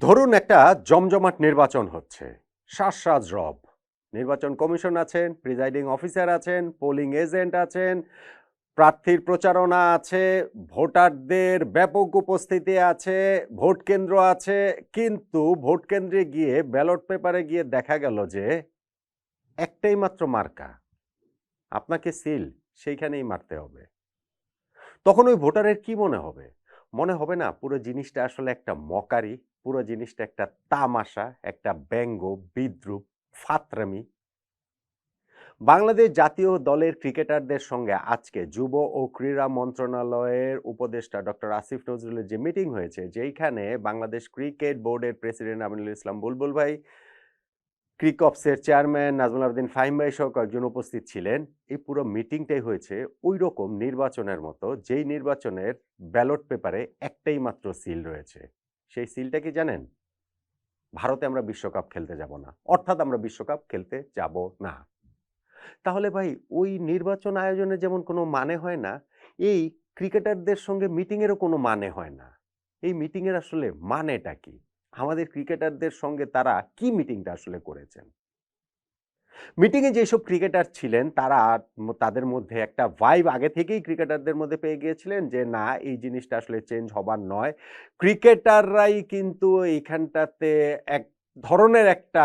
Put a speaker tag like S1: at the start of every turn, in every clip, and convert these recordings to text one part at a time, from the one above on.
S1: ধরুন একটা জমজমাট নির্বাচন হচ্ছে। শ্বাসরাজ রব। নির্বাচন কমিশন আছেন, প্রিজাইডিং অফিসার আছেন, পোলিং এজেন্ট আছেন, প্রার্থীর প্রচারণা আছে, ভোটারদের ব্যাপক উপস্থিতি আছে, ভোট কেন্দ্র আছে, কিন্তু ভোট কেন্দ্রে গিয়ে ব্যালট পেপারে গিয়ে দেখা গেল যে একটাই মাত্র মার্কা। আপনাকে সিল, সেইখানেই মারতে হবে। তখন ওই ভোটারের কি মনে হবে? মনে হবে না, পুরো জিনিসটা আসলে একটা মকারি, পুরো জিনিসটা একটা তামাশা, একটা ব্যঙ্গ, বিদ্রুপ, ফাতরামি। বাংলাদেশ জাতীয় দলের ক্রিকেটারদের সঙ্গে আজকে যুব ও ক্রীড়া মন্ত্রণালয়ের উপদেষ্টা ডক্টর আসিফ নজরুলের যে মিটিং হয়েছে, যেইখানে বাংলাদেশ ক্রিকেট বোর্ডের প্রেসিডেন্ট আমিনুল ইসলাম বুলবুল ভাই ক্রিকপসের চেয়ারম্যান নাজমুল আবদিন ফাহিম ভাই সহ কয়েকজন উপস্থিত ছিলেন। এই পুরো মিটিংটাই হয়েছে ওই রকম নির্বাচনের মতো, যেই নির্বাচনের ব্যালট পেপারে একটাই মাত্র সিল রয়েছে। সেই সিলটা কি জানেন? ভারতে আমরা বিশ্বকাপ খেলতে যাব না, অর্থাৎ আমরা বিশ্বকাপ খেলতে যাব না। তাহলে ভাই, ওই নির্বাচন আয়োজনে যেমন কোনো মানে হয় না, এই ক্রিকেটারদের সঙ্গে মিটিংয়েরও কোনো মানে হয় না। এই মিটিংয়ের আসলে মানেটা কি? আমাদের ক্রিকেটারদের সঙ্গে তারা কি মিটিংটা আসলে করেছেন? মিটিংয়ে যেসব ক্রিকেটার ছিলেন, তারা তাদের মধ্যে একটা ভাইব আগে থেকেই ক্রিকেটারদের মধ্যে পেয়ে গিয়েছিলেন যে, না, এই জিনিসটা আসলে চেঞ্জ হবার নয়। ক্রিকেটাররাই কিন্তু এইখানটাতে এক ধরনের একটা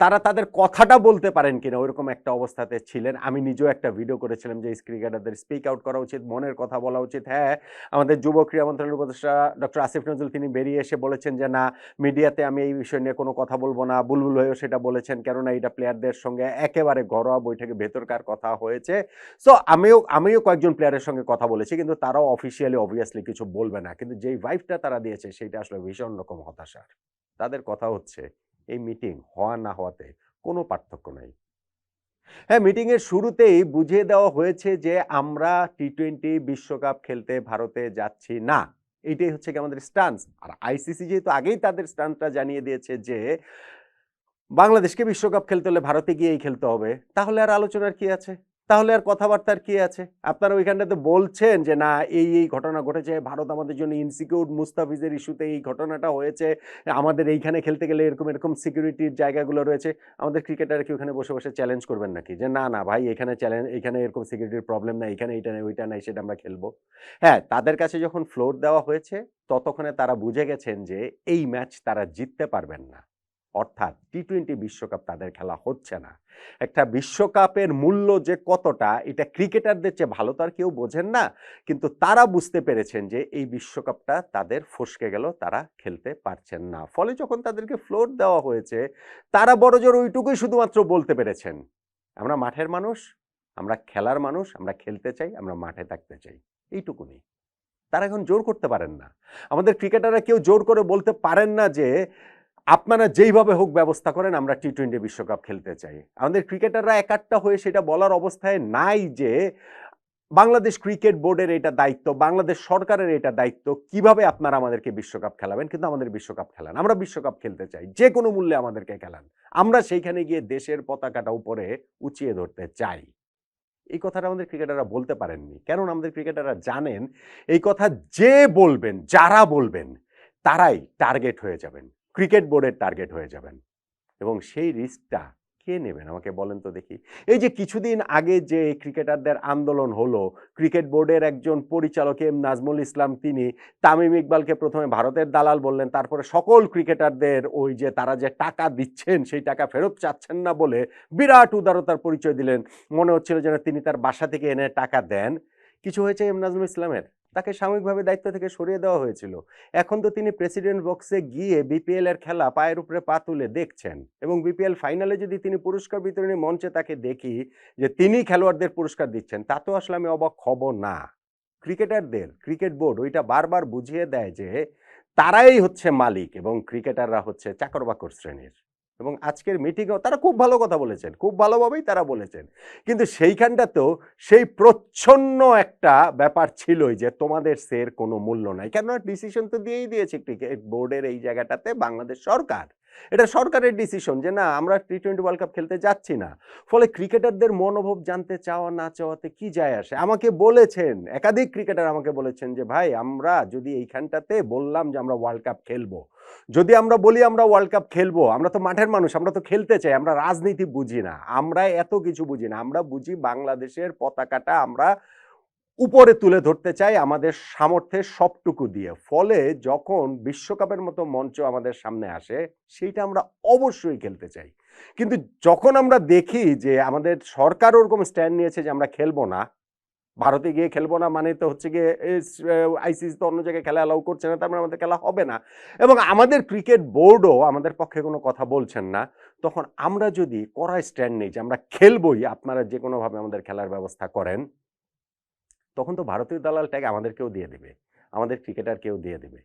S1: তারা তাদের কথাটা বলতে পারেন কিনা, ওইরকম একটা অবস্থাতে ছিলেন। আমি নিজেও একটা ভিডিও করেছিলাম যে ক্রিকেটারদের স্পিক আউট করা উচিত, মনের কথা বলা উচিত। হ্যাঁ আমাদের যুব ক্রীড়া মন্ত্রণালয়ের উপদেষ্টা ডক্টর আসিফ নজরুল তিনি বেরিয়ে এসে বলেছেন যে, না মিডিয়াতে আমি এই বিষয় নিয়ে কোনো কথা বলব না। বুলবুল হয়েও সেটা বলেছেন, কেননা এটা প্লেয়ারদের সঙ্গে একেবারে ঘরোয়া বৈঠকে ভেতরকার কথা হয়েছে। সো আমিও আমিও কয়েকজন প্লেয়ারের সঙ্গে কথা বলেছি, কিন্তু তারাও অফিসিয়ালি অবভিয়াসলি কিছু বলবে না। কিন্তু যেই ভাইভটা তারা দিয়েছে, সেইটা আসলে ভীষণ রকম হতাশার। তাদের কথা হচ্ছে এই মিটিং হওয়া না হওয়াতে কোনো পার্থক্য নাই। হ্যাঁ মিটিংয়ের শুরুতেই বুঝিয়ে দেওয়া হয়েছে যে আমরা টি টোয়েন্টি বিশ্বকাপ খেলতে ভারতে যাচ্ছি না। এটাই হচ্ছে কি আমাদের স্টান্স আর আইসিসি যেহেতু আগেই তাদের স্টান্সটা জানিয়ে দিয়েছে যে বাংলাদেশকে বিশ্বকাপ খেলতে হলে ভারতে গিয়েই খেলতে হবে, তাহলে আর আলোচনার কি আছে? তাহলে আর কথাবার্তার কি আছে? আপনারা ওইখানটাতে বলছেন যে, না, এই এই ঘটনা ঘটেছে, ভারত আমাদের জন্য ইনসিকিউর মুস্তাফিজের ইস্যুতে এই ঘটনাটা হয়েছে, আমাদের এইখানে খেলতে গেলে এরকম এরকম সিকিউরিটির জায়গাগুলো রয়েছে। আমাদের ক্রিকেটার কি ওখানে বসে বসে চ্যালেঞ্জ করবেন নাকি? যে, না না, ভাই, এখানে চ্যালেঞ্জ এখানে এরকম সিকিউরিটির প্রবলেম নাই, এখানে এইটা নেই, ওইটা নাই, সেটা আমরা খেলব। হ্যাঁ তাদের কাছে যখন ফ্লোর দেওয়া হয়েছে, ততক্ষণে তারা বুঝে গেছেন যে, এই ম্যাচ তারা জিততে পারবেন না। অর্থাৎ টি টোয়েন্টি বিশ্বকাপ তাদের খেলা হচ্ছে না। একটা বিশ্বকাপের মূল্য যে কতটা, এটা ক্রিকেটারদের চেয়ে ভালো তো আর কেউ বোঝেন না। কিন্তু তারা বুঝতে পেরেছেন যে এই বিশ্বকাপটা তাদের ফসকে গেল, তারা খেলতে পারছেন না। ফলে যখন তাদেরকে ফ্লোর দেওয়া হয়েছে, তারা বড়জোর ওইটুকুই শুধুমাত্র বলতে পেরেছেন। আমরা মাঠের মানুষ, আমরা খেলার মানুষ, আমরা খেলতে চাই, আমরা মাঠে থাকতে চাই। এইটুকুনি। তারা এখন জোর করতে পারেন না। আমাদের ক্রিকেটাররা কেউ জোর করে বলতে পারেন না যে আপনারা যেইভাবে হোক ব্যবস্থা করেন, আমরা টি টোয়েন্টি বিশ্বকাপ খেলতে চাই। আমাদের ক্রিকেটাররা একাট্টা হয়ে সেটা বলার অবস্থায় নাই যে, বাংলাদেশ ক্রিকেট বোর্ডের এটা দায়িত্ব, বাংলাদেশ সরকারের এটা দায়িত্ব, কীভাবে আপনারা আমাদেরকে বিশ্বকাপ খেলাবেন, কিন্তু আমাদের বিশ্বকাপ খেলান। আমরা বিশ্বকাপ খেলতে চাই, যে কোনো মূল্যে আমাদেরকে খেলান। আমরা সেইখানে গিয়ে দেশের পতাকাটা উপরে উঁচিয়ে ধরতে চাই। এই কথাটা আমাদের ক্রিকেটাররা বলতে পারেননি। কেননা আমাদের ক্রিকেটাররা জানেন, এই কথা যে বলবেন, যারা বলবেন, তারাই টার্গেট হয়ে যাবেন। ক্রিকেট বোর্ডের টার্গেট হয়ে যাবেন। এবং সেই রিস্কটা কে নেবেন? আমাকে বলেন তো দেখি। এই যে কিছুদিন আগে যে ক্রিকেটারদের আন্দোলন হলো, ক্রিকেট বোর্ডের একজন পরিচালক এম নাজমুল ইসলাম, তিনি তামিম ইকবালকে প্রথমে ভারতের দালাল বললেন, তারপরে সকল ক্রিকেটারদের ওই যে তারা যে টাকা দিচ্ছেন, সেই টাকা ফেরত চাচ্ছেন না বলে বিরাট উদারতার পরিচয় দিলেন। মনে হচ্ছিল যেন তিনি তার বাসা থেকে এনে টাকা দেন। কিছু হয়েছে এম নাজমুল ইসলামের? তাকে সাময়িকভাবে দায়িত্ব থেকে সরিয়ে দেওয়া হয়েছিল। এখন তো তিনি প্রেসিডেন্ট বক্সে গিয়ে বিপিএল এর খেলা পায়ের উপরে পা তুলে দেখছেন এবং বিপিএল ফাইনালে যদি তিনি পুরস্কার বিতরণী মঞ্চে তাকে দেখি যে তিনি খেলোয়াড়দের পুরস্কার দিচ্ছেন, তা তো আসলে আমি অবাক হব না। ক্রিকেটারদের, ক্রিকেট বোর্ড ওইটা বারবার বুঝিয়ে দেয় যে তারাই হচ্ছে মালিক এবং ক্রিকেটাররা হচ্ছে চাকর বাকর শ্রেণির। এবং আজকের মিটিংও তারা খুব ভালো কথা বলেছেন, খুব ভালোভাবেই তারা বলেছেন। কিন্তু সেইখানটা তো সেই প্রচ্ছন্ন একটা ব্যাপার ছিলই যে তোমাদের সের কোনো মূল্য নাই। কেননা ডিসিশন তো দিয়েই দিয়েছে ক্রিকেট বোর্ডের এই জায়গাটাতে বাংলাদেশ সরকার। এটা সরকারের ডিসিশন যে না, আমরা টি টোয়েন্টি ওয়ার্ল্ড কাপ খেলতে যাচ্ছি না। ফলে ক্রিকেটারদের মনোভাব জানতে চাওয়া না চাওয়াতে কি যায় আসে? আমাকে বলেছেন, একাধিক ক্রিকেটার আমাকে বলেছেন যে, ভাই, আমরা যদি এইখানটাতে বললাম যে আমরা ওয়ার্ল্ড কাপ খেলব, যদি আমরা বলি আমরা ওয়ার্ল্ড কাপ খেলব, আমরা তো মাঠের মানুষ, আমরা তো খেলতে চাই, আমরা রাজনীতি বুঝি না, আমরা এত কিছু বুঝি না, আমরা বুঝি বাংলাদেশের পতাকাটা আমরা উপরে তুলে ধরতে চাই আমাদের সামর্থ্যের সবটুকু দিয়ে। ফলে যখন বিশ্বকাপের মতো মঞ্চ আমাদের সামনে আসে, সেইটা আমরা অবশ্যই খেলতে চাই। কিন্তু যখন আমরা দেখি যে আমাদের সরকার ওরকম স্ট্যান্ড নিয়েছে যে আমরা খেলব না, ভারতে গিয়ে খেলব না মানে তো হচ্ছে গিয়ে আইসিসি তো অন্য জায়গায় খেলা অ্যালাউ করছে না, তার মানে আমাদের খেলা হবে না। এবং আমাদের ক্রিকেট বোর্ডও আমাদের পক্ষে কোনো কথা বলছেন না। তখন আমরা যদি কড়া স্ট্যান্ড নিই যে আমরা খেলবই, আপনারা যে কোনোভাবে আমাদের খেলার ব্যবস্থা করেন তখন তো ভারতীয় দালাল ট্যাগ আমাদেরকেও দিয়ে দেবে। আমাদের ক্রিকেটারকেও দিয়ে দেবে।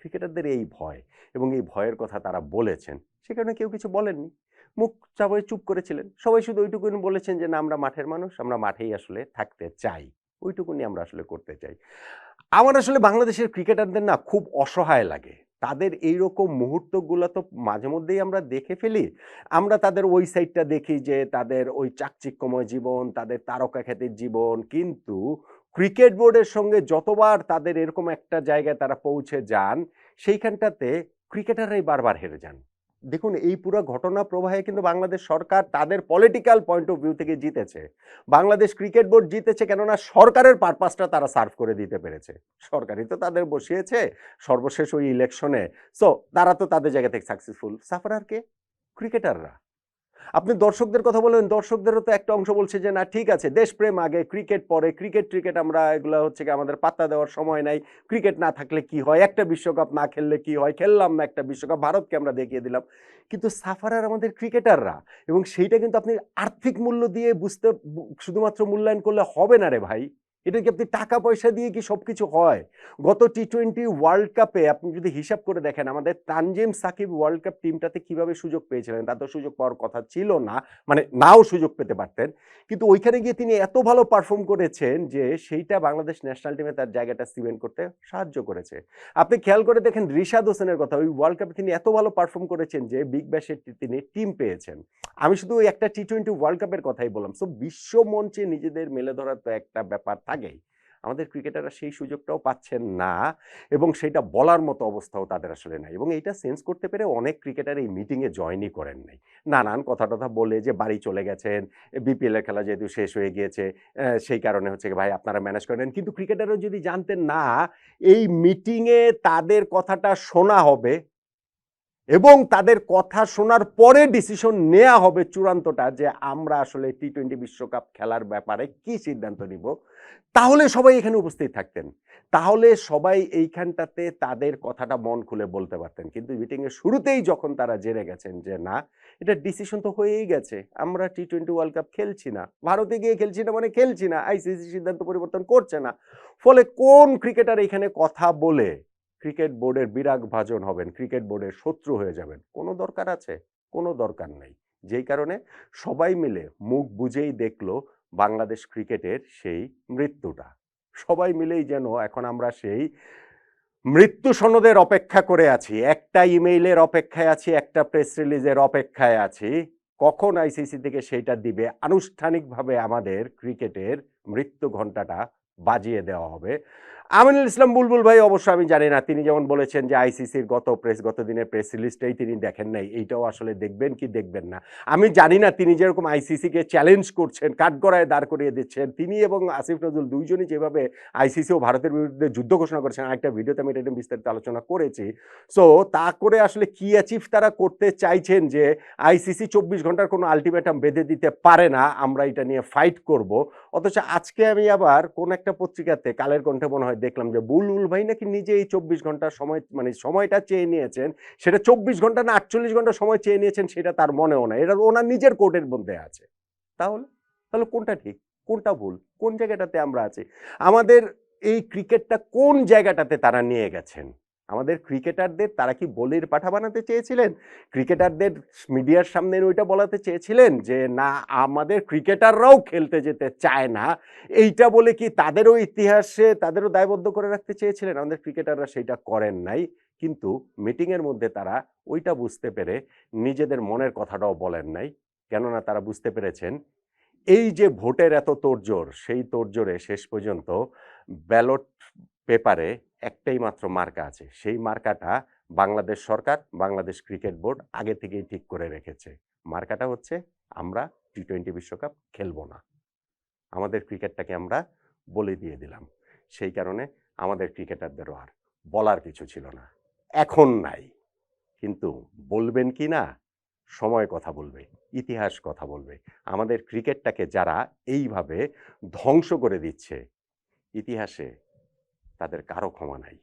S1: ক্রিকেটারদের এই ভয় এবং এই ভয়ের কথা তারা বলেছেন, সে কারণে কেউ কিছু বলেননি। মুখ চাপড়ে চুপ করেছিলেন। সবাই শুধু ওইটুকুনি বলেছেন যে, না, আমরা মাঠের মানুষ, আমরা মাঠেই আসলে থাকতে চাই। ওইটুকুনি আমরা আসলে করতে চাই। আমার আসলে বাংলাদেশের ক্রিকেটারদের না খুব অসহায় লাগে। তাদের এইরকম মুহূর্তগুলো তো মাঝে মধ্যেই আমরা দেখে ফেলি। আমরা তাদের ওই সাইডটা দেখি যে, তাদের ওই চাকচিক্যময় জীবন, তাদের তারকা খ্যাতির জীবন। কিন্তু ক্রিকেট বোর্ডের সঙ্গে যতবার তাদের এরকম একটা জায়গায় তারা পৌঁছে যান, সেইখানটাতে ক্রিকেটাররাই বারবার হেরে যান। দেখুন, এই পুরো ঘটনা প্রবাহে কিন্তু বাংলাদেশ সরকার তাদের পলিটিক্যাল পয়েন্ট অফ ভিউ থেকে জিতেছে। বাংলাদেশ ক্রিকেট বোর্ড জিতেছে কেননা সরকারের পারপাসটা তারা সার্ভ করে দিতে পেরেছে। সরকারই তো তাদের বসিয়েছে সর্বশেষ ওই ইলেকশনে সো তারা তো তাদের জায়গা থেকে সাকসেসফুল সাফারার কে? ক্রিকেটাররা আপনি দর্শকদের কথা বলেন, দর্শকদেরও তো একটা অংশ বলছে যে, না, ঠিক আছে, দেশপ্রেম আগে, ক্রিকেট পরে। ক্রিকেট ক্রিকেট আমরা এগুলো হচ্ছে আমাদের পাত্তা দেওয়ার সময় নাই। ক্রিকেট না থাকলে কি হয়? একটা বিশ্বকাপ না খেললে কি হয়? খেললাম না একটা বিশ্বকাপ, ভারতকে আমরা দেখিয়ে দিলাম। কিন্তু সাফারার আমাদের ক্রিকেটাররা, এবং সেইটা কিন্তু আপনি আর্থিক মূল্য দিয়ে বুঝতে, শুধুমাত্র মূল্যায়ন করলে হবে না রে ভাই। এটা কি আপনি টাকা পয়সা দিয়ে কি সব কিছু হয়? গত টি টোয়েন্টি ওয়ার্ল্ড কাপে আপনি যদি হিসাব করে দেখেন, আমাদের তানজিম সাকিব ওয়ার্ল্ড কাপ টিমটাতে কীভাবে সুযোগ পেয়েছিলেন? তার তো সুযোগ পাওয়ার কথা ছিল না মানে নাও সুযোগ পেতে পারতেন। কিন্তু ওইখানে গিয়ে তিনি এত ভালো পারফর্ম করেছেন যে সেইটা বাংলাদেশ ন্যাশনাল টিমে তার জায়গাটা সিমেন্ট করতে সাহায্য করেছে। আপনি খেয়াল করে দেখেন রিশাদ হোসেনের কথা, ওই ওয়ার্ল্ড কাপে তিনি এত ভালো পারফর্ম করেছেন যে বিগ ব্যাশের তিনি টিম পেয়েছেন। আমি শুধু একটা টি টোয়েন্টি ওয়ার্ল্ড কাপের কথাই বললাম। সো বিশ্ব মঞ্চে নিজেদের মেলে ধরার তো একটা ব্যাপার থাকেই আমাদের ক্রিকেটাররা সেই সুযোগটাও পাচ্ছেন না এবং সেটা বলার মতো অবস্থাও তাদের আসলে নাই এবং এইটা সেন্স করতে পেরে অনেক ক্রিকেটার এই মিটিংয়ে জয়েনই করেন নাই। নানান কথা টথা বলে যে, বাড়ি চলে গেছেন বিপিএল এর খেলা যেহেতু শেষ হয়ে গিয়েছে সেই কারণে হচ্ছে ভাই আপনারা ম্যানেজ করেন কিন্তু ক্রিকেটাররা যদি জানতেন, না, এই মিটিংয়ে তাদের কথাটা শোনা হবে এবং তাদের কথা শোনার পরে ডিসিশন নেওয়া হবে চূড়ান্তটা যে, আমরা আসলে টি টোয়েন্টি বিশ্বকাপ খেলার ব্যাপারে কি সিদ্ধান্ত নিব তাহলে সবাই এখানে উপস্থিত থাকতেন। তাহলে সবাই এইখানটাতে তাদের কথাটা মন খুলে বলতে পারতেন। কিন্তু মিটিংয়ের শুরুতেই যখন তারা জেনে গেছেন যে, না, এটা ডিসিশন তো হয়েই গেছে। আমরা টি টোয়েন্টি ওয়ার্ল্ড কাপ খেলছি না। ভারতে গিয়ে খেলছি না মানে খেলছি না। আইসিসি সিদ্ধান্ত পরিবর্তন করছে না। ফলে কোন ক্রিকেটার এখানে কথা বলে ক্রিকেট বোর্ডের বিরাগ ভাজন হবেন ক্রিকেট বোর্ডের শত্রু হয়ে যাবেন? কোনো দরকার আছে? কোনো দরকার নেই। যেই কারণে সবাই মিলে মুখ বুঝেই দেখল বাংলাদেশ ক্রিকেটের সেই মৃত্যুটা। সবাই মিলেই যেন এখন আমরা সেই মৃত্যু সনদের অপেক্ষা করে আছি। একটা ইমেইলের অপেক্ষায় আছি, একটা প্রেস রিলিজের অপেক্ষায় আছি। কখন আইসিসি থেকে সেইটা দিবে? আনুষ্ঠানিকভাবে আমাদের ক্রিকেটের মৃত্যু ঘণ্টাটা বাজিয়ে দেওয়া হবে। আমিনুল ইসলাম বুলবুল ভাই, অবশ্য আমি জানি না, তিনি যেমন বলেছেন যে আইসিসির গত প্রেস গত দিনের প্রেস রিলিজটাই তিনি দেখেন নাই, এইটাও আসলে দেখবেন কি দেখবেন না। আমি জানি না তিনি যেরকম আইসিসিকে চ্যালেঞ্জ করছেন, কাঠগড়ায় দাঁড় করিয়ে দিচ্ছেন, তিনি এবং আসিফ নজরুল দুইজনই যেভাবে আইসিসি ও ভারতের বিরুদ্ধে যুদ্ধ ঘোষণা করেছেন একটা ভিডিওতে আমি এটা বিস্তারিত আলোচনা করেছি। সো তা করে আসলে কি অ্যাচিভ তারা করতে চাইছেন যে আইসিসি চব্বিশ ঘণ্টার কোনো আলটিমেটাম বেঁধে দিতে পারে না, আমরা এটা নিয়ে ফাইট করব। অথচ আজকে আমি আবার কোন একটা পত্রিকাতে কালের কণ্ঠে মনে হয় দেখলাম যে বুলবুল ভাই নাকি নিজে এই চব্বিশ ঘণ্টা সময় মানে সময়টা চেয়ে নিয়েছেন, সেটা চব্বিশ ঘণ্টা না আটচল্লিশ ঘণ্টা সময় চেয়ে নিয়েছেন সেটা তার মনেও না এটা ওনার নিজের কোর্টের মধ্যে আছে। তাহলে তাহলে কোনটা ঠিক, কোনটা ভুল, কোন জায়গাটাতে আমরা আছি? আমাদের এই ক্রিকেটটা কোন জায়গাটাতে তারা নিয়ে গেছেন? আমাদের ক্রিকেটারদের তারা কি বলির পাঠা বানাতে চেয়েছিলেন? ক্রিকেটারদের মিডিয়ার সামনে ওইটা বলাতে চেয়েছিলেন যে, না, আমাদের ক্রিকেটাররাও খেলতে যেতে চায় না। এইটা বলে কি তাদেরও ইতিহাসে তাদেরও দায়বদ্ধ করে রাখতে চেয়েছিলেন? আমাদের ক্রিকেটাররা সেইটা করেন নাই। কিন্তু মিটিংয়ের মধ্যে তারা ওইটা বুঝতে পেরে নিজেদের মনের কথাটাও বলেন নাই। কেননা তারা বুঝতে পেরেছেন, এই যে ভোটের এত তোড়জোড়, সেই তোড়জোড়ে শেষ পর্যন্ত ব্যালট পেপারে একটাই মাত্র মার্কা আছে। সেই মার্কাটা বাংলাদেশ সরকার, বাংলাদেশ ক্রিকেট বোর্ড আগে থেকেই ঠিক করে রেখেছে। মার্কাটা হচ্ছে, আমরা টি টোয়েন্টি বিশ্বকাপ খেলব না। আমাদের ক্রিকেটটাকে আমরা বলে দিয়ে দিলাম। সেই কারণে আমাদের ক্রিকেটারদেরও আর বলার কিছু ছিল না। এখন নাই। কিন্তু বলবেন কি না, সময় কথা বলবে, ইতিহাস কথা বলবে। আমাদের ক্রিকেটটাকে যারা এইভাবে ধ্বংস করে দিচ্ছে, ইতিহাসে তাদের কারও ক্ষমা নাই।